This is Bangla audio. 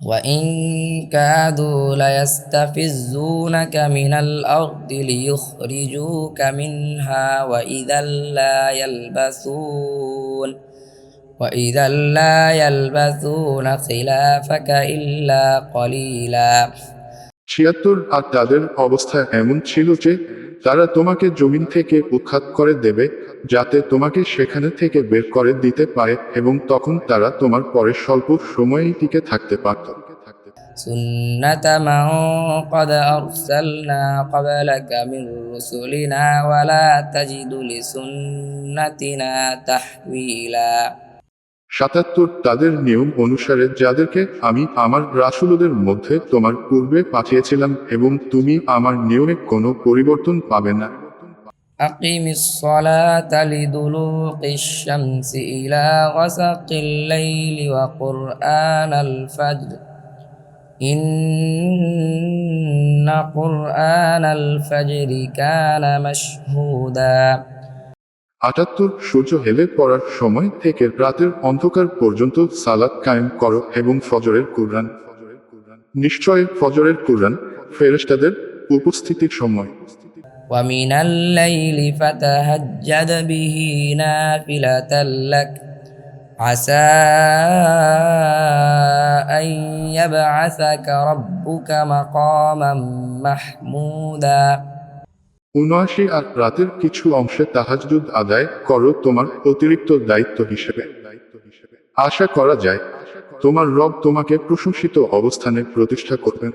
وإن كادوا ليستفزونك من الأرض ليخرجوك منها وإذا لا يلبثون وإذا لا يلبثون خلافك إلا قليلا ছিয়াত্তর আর তাদের অবস্থা এমন ছিল যে তারা তোমাকে জমিন থেকে উৎখাত করে দেবে যাতে তোমাকে সেখানে থেকে বের করে দিতে পারে এবং তখন তারা তোমার পরে স্বল্প সময়েই টিকে থাকতে পারত سنة من قد أرسلنا قبلك من رسلنا ولا تجد لسنتنا تحويلا সাতাত্তর তাদের নিয়ম অনুসারে যাদেরকে আমি আমার রাসুলদের মধ্যে তোমার পূর্বে পাঠিয়েছিলাম এবং তুমি আমার নিয়মে কোনো পরিবর্তন পাবে না أقم الصلاة لدلوق الشمس إلى غسق الليل وقرآن الفجر إن قرآن الفجر كان مشهودا আটাত্তর সূর্য হেলে পড়ার সময় থেকে রাতের অন্ধকার পর্যন্ত সালাত কায়েম করো এবং ফজরের কুরআন নিশ্চয় ফজরের কুরআন ফেরেশতাদের উপস্থিতির সময় ومن الليل فتهجد به نافلة لك عسى أن يبعثك ربك مقاما محمودا উনআশি আর রাতের কিছু অংশে তাহাজুদ আদায় করো তোমার অতিরিক্ত দায়িত্ব হিসেবে আশা করা যায় তোমার রব তোমাকে প্রশংসিত অবস্থানে প্রতিষ্ঠা করবেন